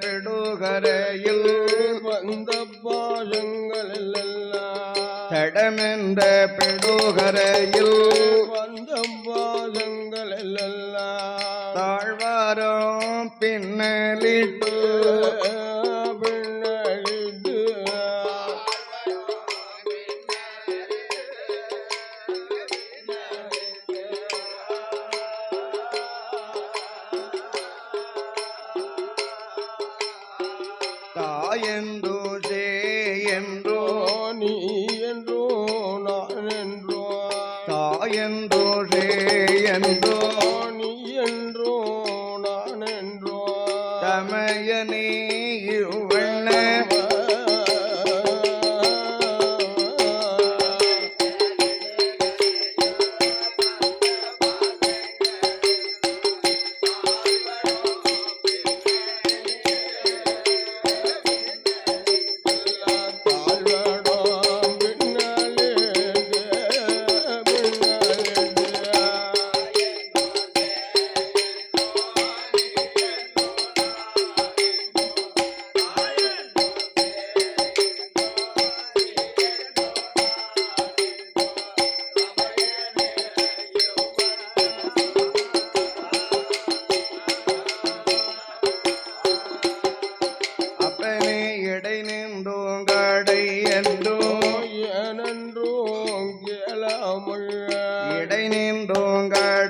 பிடுகரையில் வந்த பாசங்கள் தடமென்ற பிடுகரையில் தமயனே இருவண்ண நின்றோங்கள்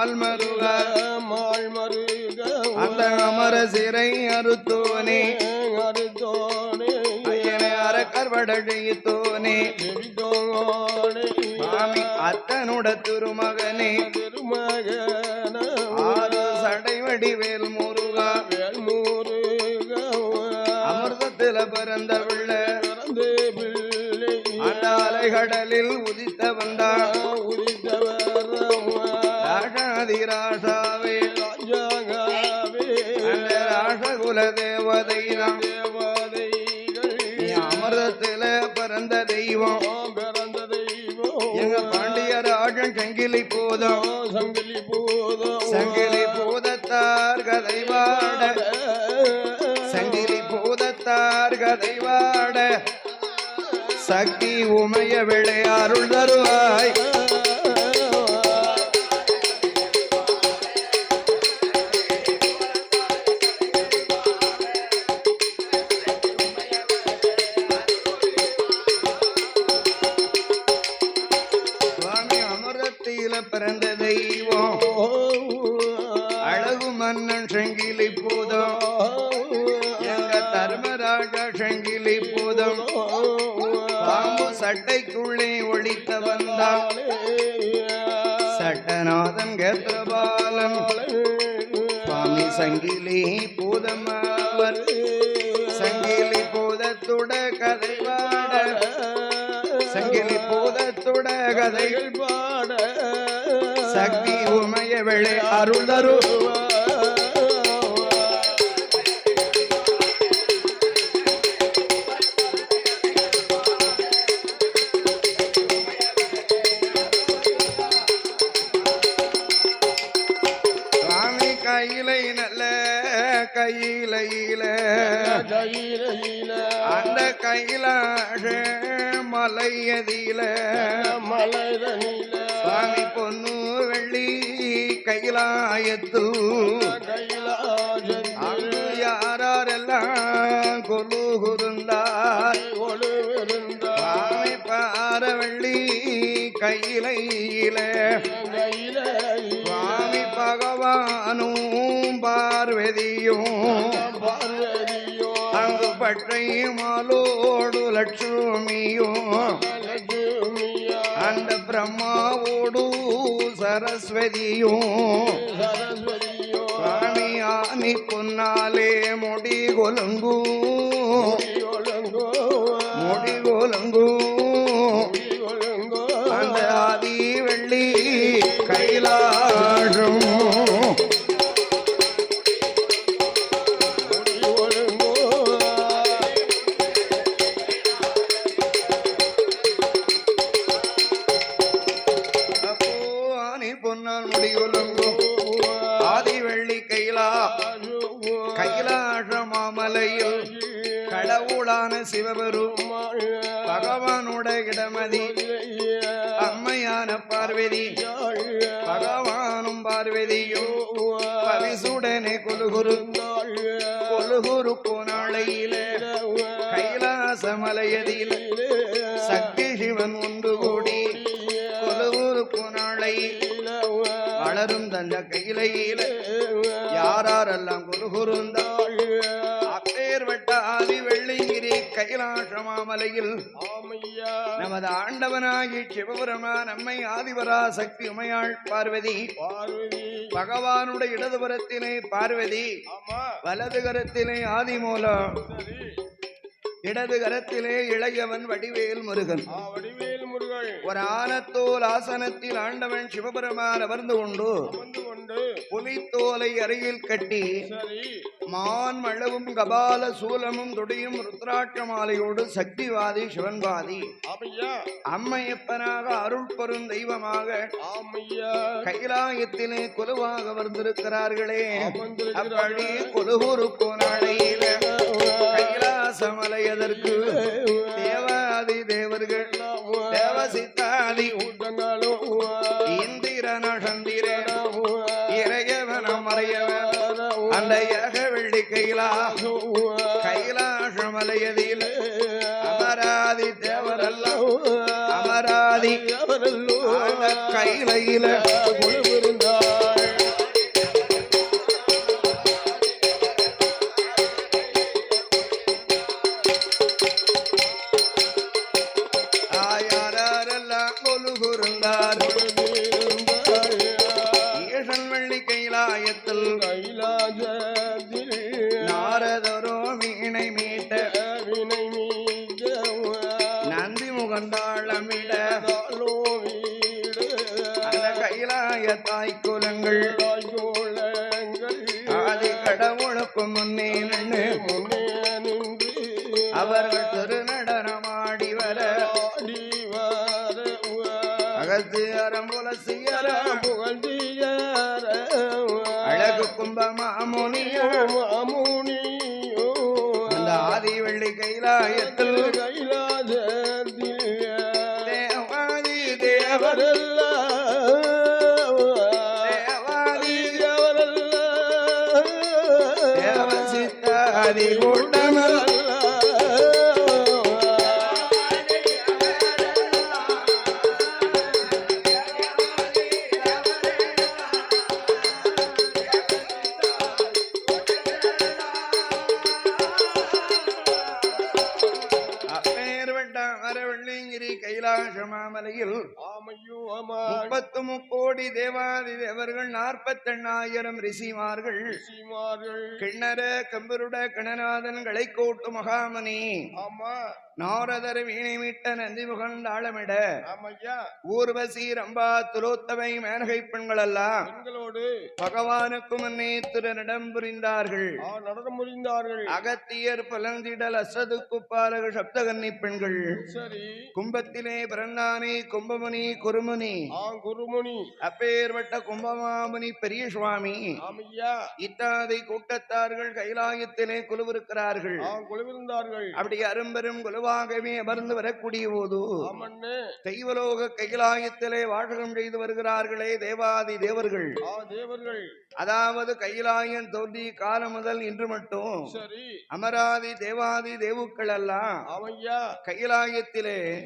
மால்மருக. மாள் மருக அந்த அமர சிறை அறுத்தோனே. அறக்கர்வடைத்தோனே செவித்தோனே சுவாமி அத்தனுட திருமகனே. திருமகன. ஆறு சடைவடி வேல் முருகா. வேல்முருக அமிர்தத்தில பிறந்த பிள்ள. பிள்ளை. அலைகடலில் உதித்த வந்தான். ராஜாதிராசாவே ராசகுல தேவதை நாம் அமிர்தத்தில பிறந்த தெய்வம். பிறந்த தெய்வம். எங்க பாண்டிய ராஜன் சங்கிலி போதும். சங்கிலி பூதம். சங்கிலி பூதத்தார் கதை பாட சங்கிலி பூதத்தார் கதை சக்தி உமைய விளையாருள் தருவாய். கதைகள் பாட சக்தி உமையவளே அருள் தரு. சுவாமி கையிலை நல்ல கையிலையில கையில அந்த கையிலாஷ மலையதில சுவாமி பொன்னு வெள்ளி அங்கு யாரெல்லாம் கொலுகுருந்தார் ஒளிவிருந்த சுவாமி பாரவள்ளி கையிலையில. கையில. சுவாமி பகவானும் பார்வதியும். பார்வதியோ அங்கு பற்றை மாலோடு லட்சுமியும். லட்சுமியா அந்த பிரம்மாவோடு சரஸ்வதியும் சரஸ்வதியோ சுவாமி ஆனி பொன்னாலே முடி கொலுங்கு ஒழுங்கோ முடி கொலுங்கு ஒழுங்கோ அந்த ஆதி வெள்ளி கைலாசம் சிவபெரும் பகவானோட இடமதி. அம்மையான பார்வதி. பகவானும் பார்வதியும் பவிசுடனே கொலுகுரு கொலுகுரு போனாளையில கைலாச மலையதில் சக்தி சிவன் ஒன்று கூடி கொலுகுரு போனாளை வளரும் தந்த கையிலையில யாரெல்லாம் கொலுகுருந்தாள்? வெள்ளிங்கிரி கைலாச மாமலையில் ஆமையா. நமது ஆண்டவனாகி சிவபுரமா நம்மை ஆதிவரா சக்தி உமையாள் பார்வதி. பகவானுடைய இடதுபுறத்திலே பார்வதி. ஆமா. வலது கரத்திலே ஆதிமூலம் இடது கரத்திலே இளையவன் வடிவேல் முருகன். வடிவேல் முருகன். ஒரு ஆனத்தோல் ஆசனத்தில் ஆண்டவன் சிவபெருமான் அமர்ந்து கொண்டு புலித்தோலை அருகில் கட்டி மான் மழவும் கபால சூலமும் துடியும் ருத்ராட்ச மாலையோடு சக்திவாதி சிவன்வாதி. அம்மையப்பனாக அருள் பெறும் தெய்வமாக கைலாயத்திலே கொலுவாக வந்திருக்கிறார்களே. அப்படி கொலுகூரு போனாளையில கைலாசமலையதற்கு தேவாதி தேவர்கள் தேவசித்தாதி இந்திரன சந்திரன் இறையவனம் மறையவன் அந்த ஏக வெள்ளி கைலா கைலாசமலையதில் அமராதி தேவரல்லோ அமராதி கைலையில ஆயாரெல்லாம் தேவர் தேவாதி தேவசித்தாதி கூட்டமல் அப்பேர்வட்ட தேவர்கள் நாற்பத்தெண்ணாயிரம் ரிஷிமார்கள். சீமார்கள் கிண்ணர கம்பருட கணநாதன் களைக்கோட்டு மகாமணி. ஆமா. நாரதர் வீணைமிட்ட நந்தி முகண்டாளமிட ஆமையா. ஊர்வசி ரம்பா துலோத்தமை மேனகை பெண்களெல்லாம் பெண்களோடு. பகவானுக்கு முன்னே திருநடம் புரிந்தார்கள். ஆ நடனம் புரிந்தார்கள். அகத்தியர் பலந்திடல் அசது குப்பாலக சப்தகன்னி பெண்கள். சரி. கும்பத்திலே பிறந்தானே கும்பமுனி குருமுனி. ஆ குருமுனி. அப்பேர்பட்ட கும்பமாமுனி பெரிய சுவாமி ஆமையா. இத்தாதை கூட்டத்தார்கள் கைலாயத்திலே குழுவிருக்கிறார்கள். குழுவிருந்தார்கள். அப்படி அரும்பெரும் குழுவாகவே அமர்ந்து வரக்கூடிய போது தெய்வலோக கைலாயத்திலே வாசகம் செய்து வருகிறார்களே தேவாதி தேவர்கள். தேவர்கள். அதாவது கைலாயம் தோன்றி காலம் முதல் இன்று மட்டும் அமராதி தேவாதி தேவுக்கள் எல்லாம் கைலாயத்திலே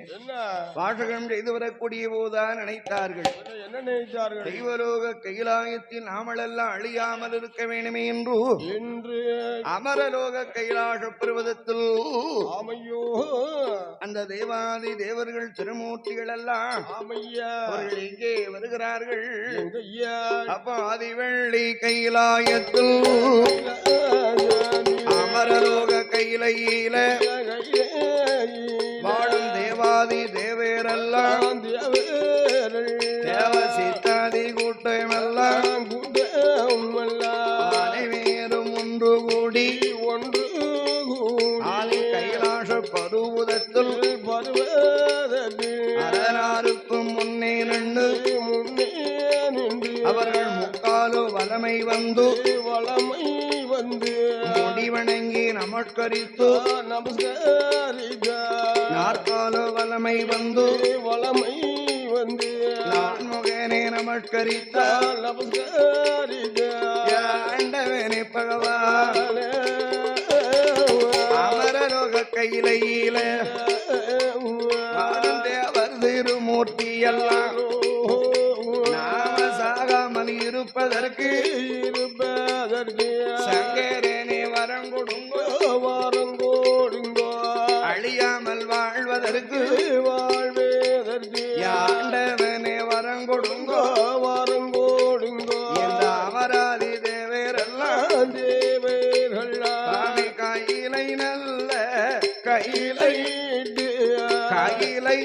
வாசகம் செய்து வரக்கூடிய போதுதான் நினைத்தார்கள். என்ன- நினைத்தார்கள்? தெய்வலோக கைலாயத்தில் நாமளெல்லாம் அழியாமல் இருக்க வேண்டுமே என்று என்று அமரலோக கைலாச பருவதத்தில் ஆமையோ. அந்த தேவாதி தேவர்கள் திருமூர்த்திகள் எல்லாம் அவர்கள் இங்கே வருகிறார்கள்? அப்ப ஆதிவள்ளி கைலாயத்தில் அமரலோக கையிலையில வாழும் தேவாதி தேவேரெல்லாம் தேவ சித்தாதி வலமை வந்து வளமை வந்து முடிவணங்கி நமஸ்கரித்து நமஸ்காரிதா நாற்காலு வலமை வந்து வளமை வந்து. நான்முகனே நமஸ்கரித்த நமஸ்காரிதா ஆண்டவனே பகவான் அமரலோக கையிலையில தேவர் திருமூர்த்தி எல்லாம். நாம சாகாமல் இருப்பதற்கு வாழ்வதற்கு ஆண்டவனே வரம் கொடுங்கோ. வாரங்கோடுங்கோ இந்த அமராதி தேவரெல்லாம் தேவர்கள். கையிலை நல்ல கையிலை கையிலை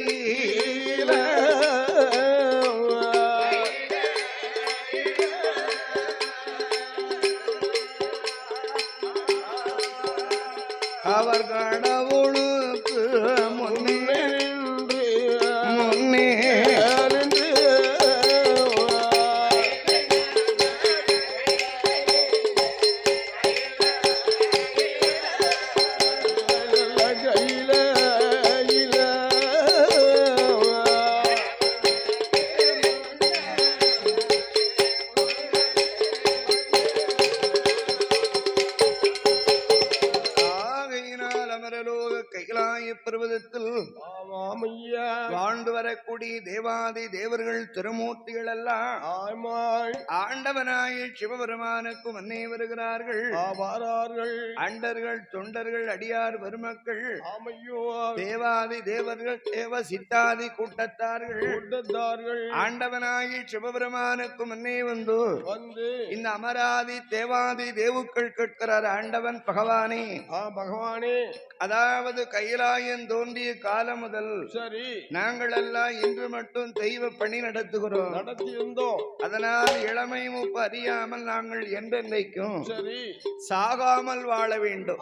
அவர் கடவுளுக்கு முன்னே வருகிறார்கள் ஆவாரார்கள். அண்டர்கள் தொண்டர்கள் அடியார் பெருமக்கள் ஆமையோ. தேவாதி தேவர்கள் தேவ சித்தாதி கூட்டத்தார்கள். கூட்டத்தார்கள். ஆண்டவனாகி சிவபெருமானுக்கு முன்னே வந்து வந்து இந்த அமராதி தேவாதி தேவுக்கள் கேட்கிறார் ஆண்டவன் பகவானே. ஆ பகவானே. அதாவது கைலாயம் தோன்றிய காலம் முதல் சரி. நாங்கள் எல்லாம் இன்று மட்டும் தெய்வ பணி நடத்துகிறோம். நடத்தி இருந்தோம் அதனால் இளமை மூப்பு அறியாமல் நாங்கள் என்றென்றைக்கும் சரி. சாகாமல் வாழ வேண்டும்.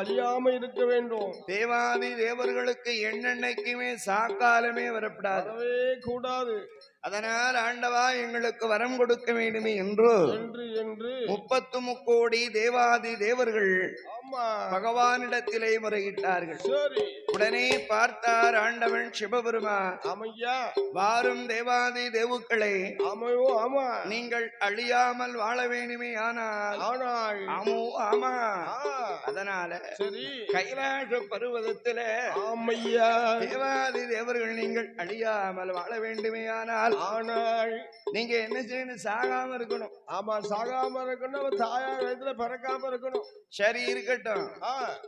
அழியாம இருக்க வேண்டும். தேவாதி தேவர்களுக்கு என்னென்னைக்குமே சாக்காலமே வரப்படாது. கூடாது. அதனால் ஆண்டவா எங்களுக்கு வரம் கொடுக்க வேண்டுமே என்று முப்பத்து முக்கோடி தேவாதி தேவர்கள் பகவானிடத்திலே முறையிட்டார்கள். உடனே பார்த்தார் ஆண்டவன் சிவபெருமான் ஆமையா வாரும் தேவாதி தேவுக்களே ஆமையோ ஆமா. நீங்கள் அழியாமல் வாழ வேண்டுமே ஆனால் ஆனால். ஆமோ ஆமா. அதனால சரி. கைலாச பருவதத்தில ஆமையா. தேவாதி தேவர்கள் நீங்கள் அழியாமல் வாழ வேண்டுமே ஆனால் ஆனால் நீங்க என்ன செய்யணும்? சாகாம இருக்கணும். ஆமா சாகாம இருக்கணும் தாயார் வயதுல பிறக்காம இருக்கணும். சரி இருக்கட்டும்.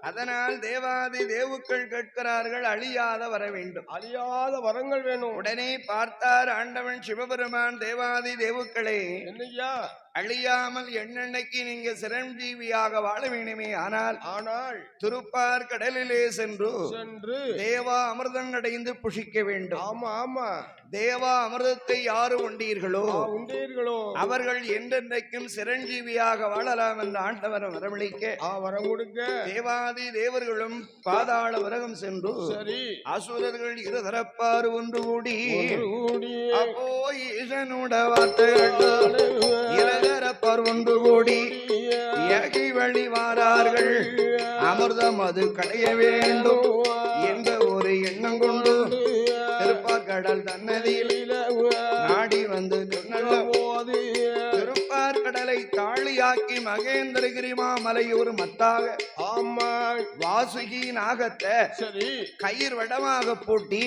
அதனால் தேவாதி தேவுக்கள் கேட்க கேட்கிறார்கள் அழியாத வர வேண்டும். அழியாத வரங்கள் வேணும். உடனே பார்த்தார் ஆண்டவன் சிவபெருமான் தேவாதி தேவுக்களே. என்னய்யா? அழியாமல் எண்ணெண்ணைக்கு நீங்க சிரஞ்சீவியாக வாழ வேண்டுமே? ஆனால் ஆனால் திருப்பார் கடலிலே சென்று சென்று தேவா அமிர்தங்கடைந்து புஷிக்க வேண்டும். ஆமா ஆமா. தேவா அமிர்தத்தை யாரு உண்டீர்களோ? உண்டீர்களோ? அவர்கள் என்றென்றைக்கும் சிரஞ்சீவியாக வாழலாம் என்று ஆண்டவர் வரவழைக்க ஆ வரம் கொடுக்க தேவாதி தேவர்களும் பாதாள உலகம் சென்று சரி. அசுரர்கள் இருதரப்பாறு ஒன்று கூடி ஒன்று கூடி அப்போ ஈசனுட வார்த்தைகள் இருதரப்பார் ஒன்று கூடி ஏகி வழி வாரார்கள். அமிர்தம் அது கடைய வேண்டும் என்ற ஒரு எண்ணம் கொண்டு திருப்பாக்கடல் தன்னதியில் நாடி வந்து நின்னல்ல போது திருப்பார் கடலை தாழியாக்கி மகேந்திரகிரி மாமலையூர் மத்தாக. ஆமா வாசுகி நாகத்தை சரி. கயிர் வடமாக பூட்டி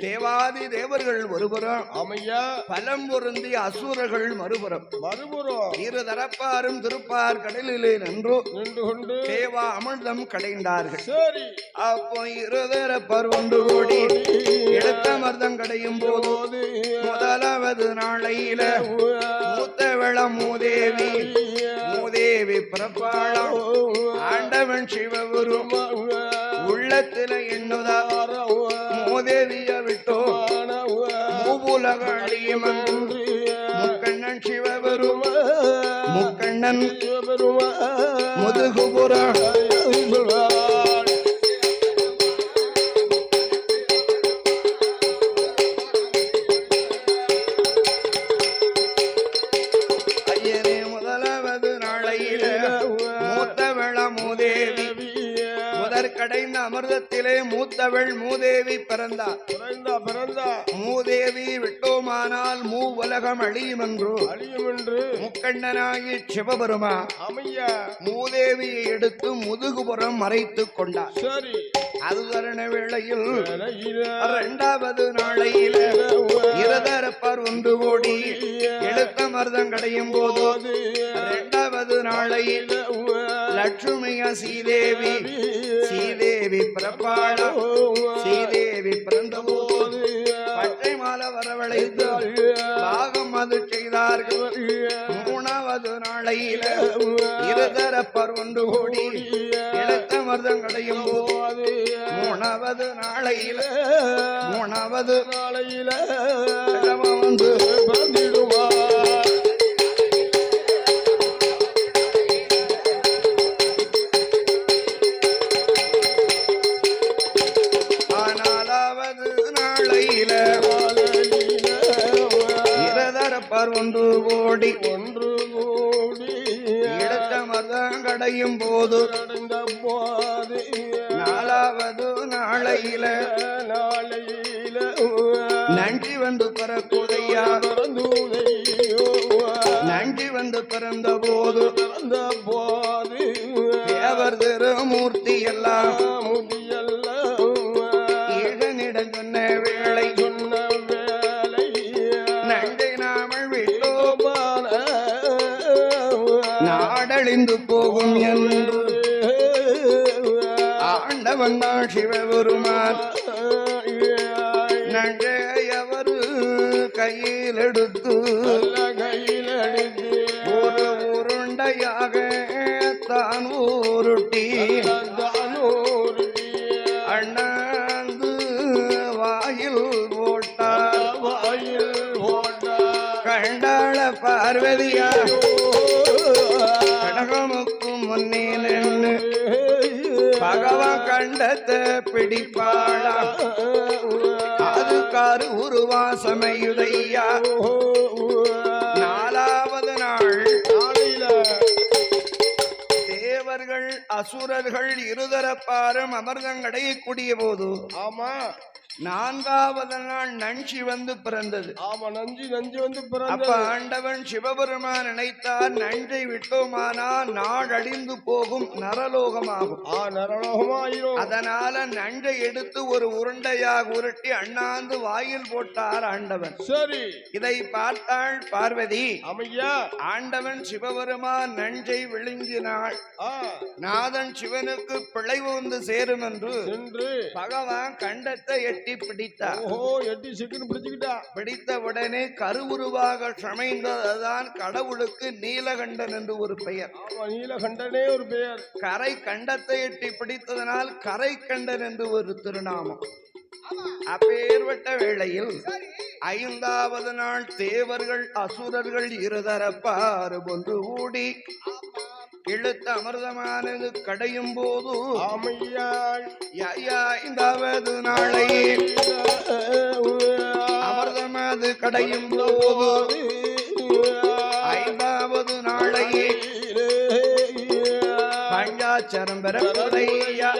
தேவாதி தேவர்கள் ஒருபுறம் அமையா. பலம் பொருந்தி அசுரர்கள் மறுபுறம். மறுபுறம். இரு தரப்பாரும் திருப்பார் கடலிலே நின்று நின்று கொண்டு தேவா அமிர்தம் கடைந்தார்கள். சரி. அப்போ இருதரப்பர் ஒன்று கோடி எடுத்த மர்தம் கடையும் போது முதலாவது நாளையில மூத்த வெளம் மூதேவி மூதேவி பிறப்பாளம் ஆண்டவன் சிவகுரும் உள்ளத்துல எண்ணுதார மூதேவிய விட்டோ மூவுலக அழியமன் முக்கண்ணன் சிவபெரும் முக்கண்ணன் முதுகுபுர மூத்தவள் மூதேவி பிறந்தார் பிறந்தா பிறந்தா. மூதேவி விட்டோமானால் மூ உலகம் அழியும் என்று அழியும் என்று முக்கண்ணனாகி சிவபெருமா அமையா. மூதேவியை எடுத்து முதுகுபுறம் மறைத்துக் கொண்டார். சரி. அது தருண வேளையில் இரண்டாவது நாளையில இருதரப்பர் ஒன்று கோடி எடுத்த மருதம் கடையும் போது இரண்டாவது நாளையில் லட்சுமிய சீதேவி சீதேவி பிறப்பாளம் சீதேவி பிறந்தபோது பச்சை மாலை வரவழைத்து பாகம் அது செய்தார்கள். மூணாவது நாளையில இருதரப்பர் ஒன்று கோடி எடுத்த மருதம் கடையும் போது மூணாவது நாளையில மூணாவது நாளையில வந்து பிறந்திடுமா நாளையில இருதரப்பர் ஒன்று கோடி ஒன்று கூடி எடுத்த மருதம் கடையும் போது போது நாலாவது நாளையில நாளையில நன்றி வந்து பிறக்குதையா? நன்றி வந்து பிறந்த போது பிறந்த போது தேவர் திருமூர்த்தி எல்லாம் ஆண்டவன் தான் சிவபெருமான் நங்கையவர் கையில் எடுத்து கையில் எடுத்து ஒரு உருண்டையாக தான் ஊருட்டி. அண்ணாந்து வாயில் போட்டார் வாயில் போட்டார். கண்டாள பார்வதியார் பகவான் பிடிப்பாளா? அது காரு உருவாசமையுதையா? நாலாவது நாள். தேவர்கள் அசுரர்கள் இருதரப்பாரும் அமிர்தங்கடைய கூடிய போது ஆமா. நான்காவது நாள் நஞ்சி வந்து பிறந்தது. ஆமா நஞ்சு நஞ்சு வந்து அப்ப ஆண்டவன் சிவபெருமான் நினைத்தார் நஞ்சை விட்டோமானா நாடழிந்து போகும் நரலோகமாகும். ஆ நரலோகமாயிரும். அதனால நஞ்சை எடுத்து ஒரு உருண்டையாக உருட்டி அண்ணாந்து வாயில் போட்டார் ஆண்டவன். சரி. இதை பார்த்தாள் பார்வதி. அமையா. ஆண்டவன் சிவபெருமான் நஞ்சை விழுங்கினாள். நாதன் சிவனுக்கு பிழைவு வந்து சேரும் என்று பகவான் கண்டத்தை எட்டி பிடித்தார் ஓஹோ எட்டி சிக்கன் பிடிச்சுக்கிட்டா. பிடித்த உடனே கருவுருவாக சமைந்ததுதான் கடவுளுக்கு நீலகண்டன் என்று ஒரு பெயர். ஆமா நீலகண்டனே ஒரு பெயர். கரை கண்டத்தை எட்டி பிடித்ததனால் கரை கண்டன் என்று ஒரு திருநாமம். அப்பேற்பட்ட வேளையில் ஐந்தாவது நாள் தேவர்கள் அசுரர்கள் இருதரப்பாறு ஒன்று கூடி இழுத்த அமிர்தமானது கடையும் போது ஆமையாள். ஐந்தாவது நாளை. அமிர்தமாது கடையும் போது ஐந்தாவது நாளை. பஞ்சாச்சரம் பெறக்குதையா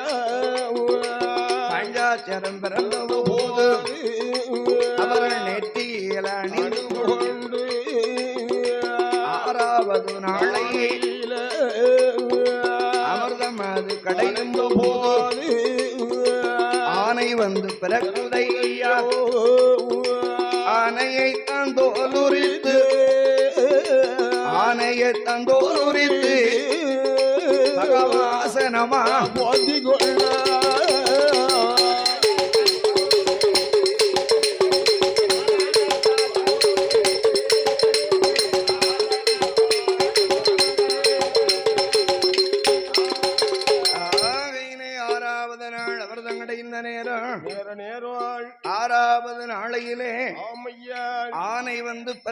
பஞ்சாச்சரம் பிறந்த வந்து பிறக்குதையா ஆனையை தந்தோலுரித்து ஆனையை தந்தோலுரித்து பகவாசனமா ஆகையினை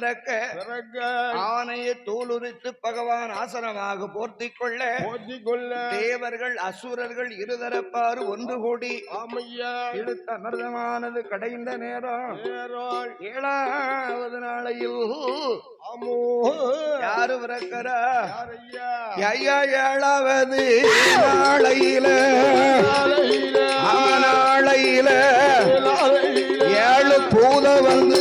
பிறக்க பிறக்க ஆனையை தோலுரித்து பகவான் ஆசனமாக போர்த்திக் கொள்ள கொள்ள தேவர்கள் அசுரர்கள் இருதரப்பாறு ஒன்று கூடி ஆமையாள் இழுத்த அமிர்தமானது கடைந்த நேரம் ஏழாவது நாளையில் யாரு பிறக்கிறா? ஐயா ஏழாவது நாளையில நாளையில. ஏழு பூத வந்து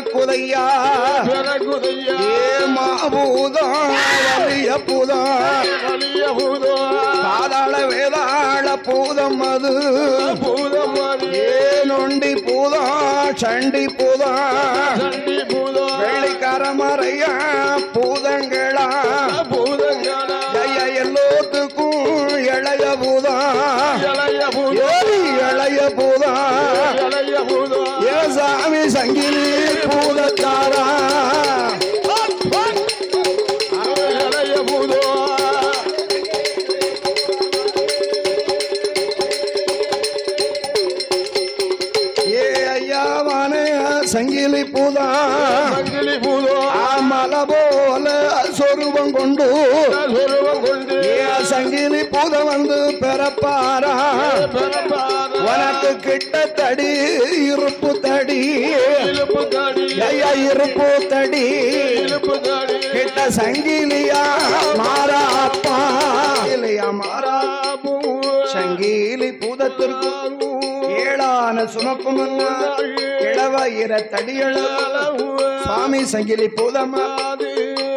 பெறக்குதையா ஏ மாபூதம் வலிய பூதம் பாதாள வேதாள பூதம் அது. பூதமதி ஏ நொண்டி பூதம் சண்டி பூதம் வெள்ளிக்கரமறையா சங்கிலி பூதா. சங்கிலி பூதோ. மல போல சொருபம் கொண்டு. சொருவம் கொண்டு. சங்கிலி பூத வந்து பிறப்பாரா? உனக்கு கிட்ட தடி. இருப்பு தடி. ஐயா இருப்பு தடி. கிட்ட சங்கிலியா மாறா அப்பா இல்லையா மாறா சங்கிலி பூதத்திற்கு ஏழான சுமக்கும் கிழவாயிர தடியளவு சுவாமி சங்கிலி பூதமா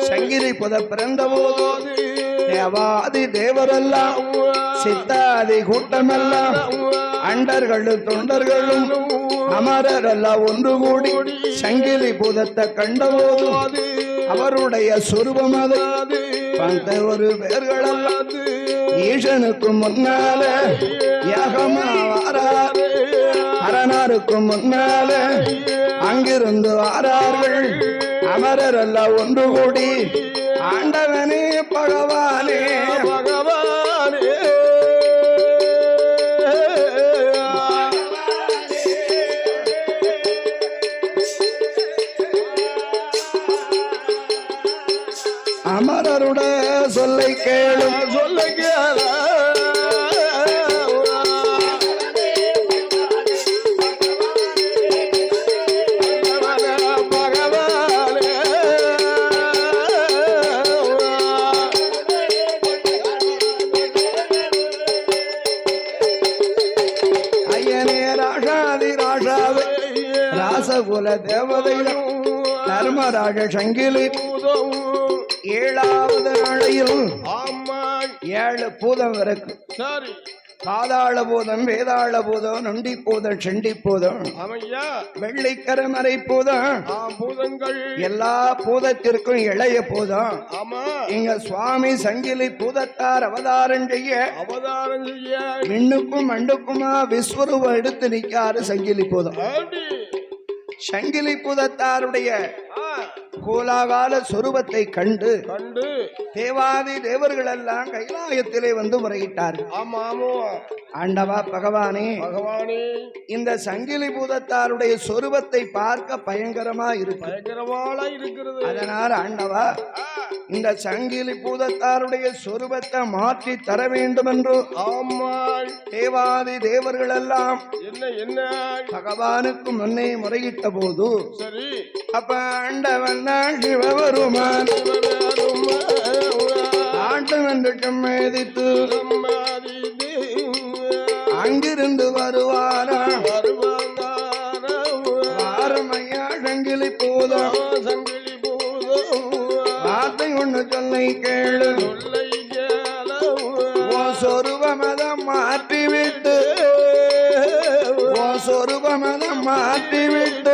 சங்கிலி புத பிறந்த போது தேவாதி தேவரெல்லாம் சித்தாதி கூட்டமெல்லாம் அண்டர்களும் தொண்டர்களும் அமரரெல்லாம் ஒன்று கூடி சங்கிலி பூதத்தை கண்டபோது அவருடைய சொருபம் அது. பந்த ஒரு பேர்களெல்லாம் ஈசனுக்கு முன்னால யாகமா வாராரு அரணாருக்கு முன்னால அங்கிருந்து வாரார்கள். அமரர் அல்ல ஒன்று கூடி ஆண்டவனே பழ குல தேவதைகள் தர்மராஜ சங்கிலி. பூதம் ஏழாவது நாளையில் ஆமா ஏழு பூதம் இருக்கு. சரி. பாதாள பூதம் வேதாள பூதம் நொண்டி பூதம் செண்டி பூதம் அமையா. வெள்ளைக்கரமரை பூதம். பூதங்கள். எல்லா பூதத்திற்கும் இளைய பூதம். ஆமா. இங்க சுவாமி சங்கிலி பூதத்தார் அவதாரம் செய்ய அவதாரம் செய்ய. மின்னுக்கும் மண்டுக்குமா விஸ்வரூபம் எடுத்து நிக்காரு சங்கிலி பூதம். சங்கிலி புதத்தாருடைய கோலாகால சொரூபத்தை கண்டு கண்டு தேவாதி தேவர்கள் எல்லாம் கைலாயத்திலே வந்து முறையிட்டார்கள். ஆமா ஆமா. ஆண்டவா பகவானே பகவானே. இந்த சங்கிலி பூதத்தாருடைய சொரூபத்தை பார்க்க பயங்கரமா இருக்கு. பயங்கரமாளா இருக்கிறது. அதனால் ஆண்டவா இந்த சங்கிலி பூதத்தாருடைய சொரூபத்தை மாற்றி தர வேண்டும் என்று ஆமா தேவாதி தேவர்கள் எல்லாம் என்ன என்ன? பகவானுக்கு முன்னே முறையிட்ட போது சரி. அப்ப ஆண்டவன் தான் சிவபெருமான் ஆட்டம் என்று சம்மேதித்து அங்கிருந்து வருவாரா ஆரமையா சங்கிலி பூதம். வார்த்தை ஒன்று சொல்லை கேளு. சொருபமதம் மாற்றிவிட்டு. ஓ சொருபமதம் மாற்றிவிட்டு.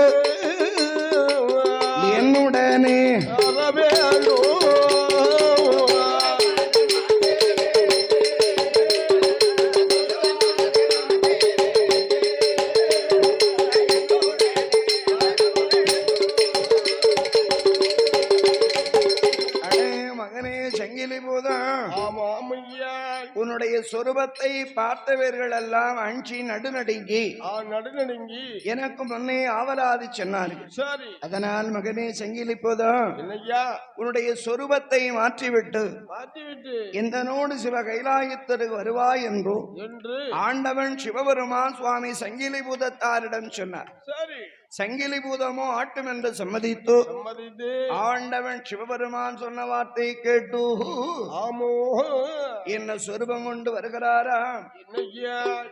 சொரூபத்தை பார்த்தவர்கள் எல்லாம் அஞ்சி நடுநடுங்கி. நடுநடுங்கி. எனக்கு முன்னே ஆவலாதி சொன்னார்கள் சரி. அதனால் மகனே சங்கிலி பூதம் என்னய்யா? உன்னுடைய சொரூபத்தை மாற்றிவிட்டு. மாற்றிவிட்டு. எந்தனோடு சிவ கைலாயத்திற்கு வருவாய் என்றோ என்று. ஆண்டவன் சிவபெருமான் சுவாமி சங்கிலி பூதத்தாரிடம் சொன்னார். சரி. சங்கிலி பூதமோ ஆட்டும் என்று சம்மதித்து ஆண்டவன் சிவபெருமான் சொன்ன வார்த்தை கேட்டு ஆமோ என்ன சொரூபம் கொண்டு வருகிறாரா என்னய்யா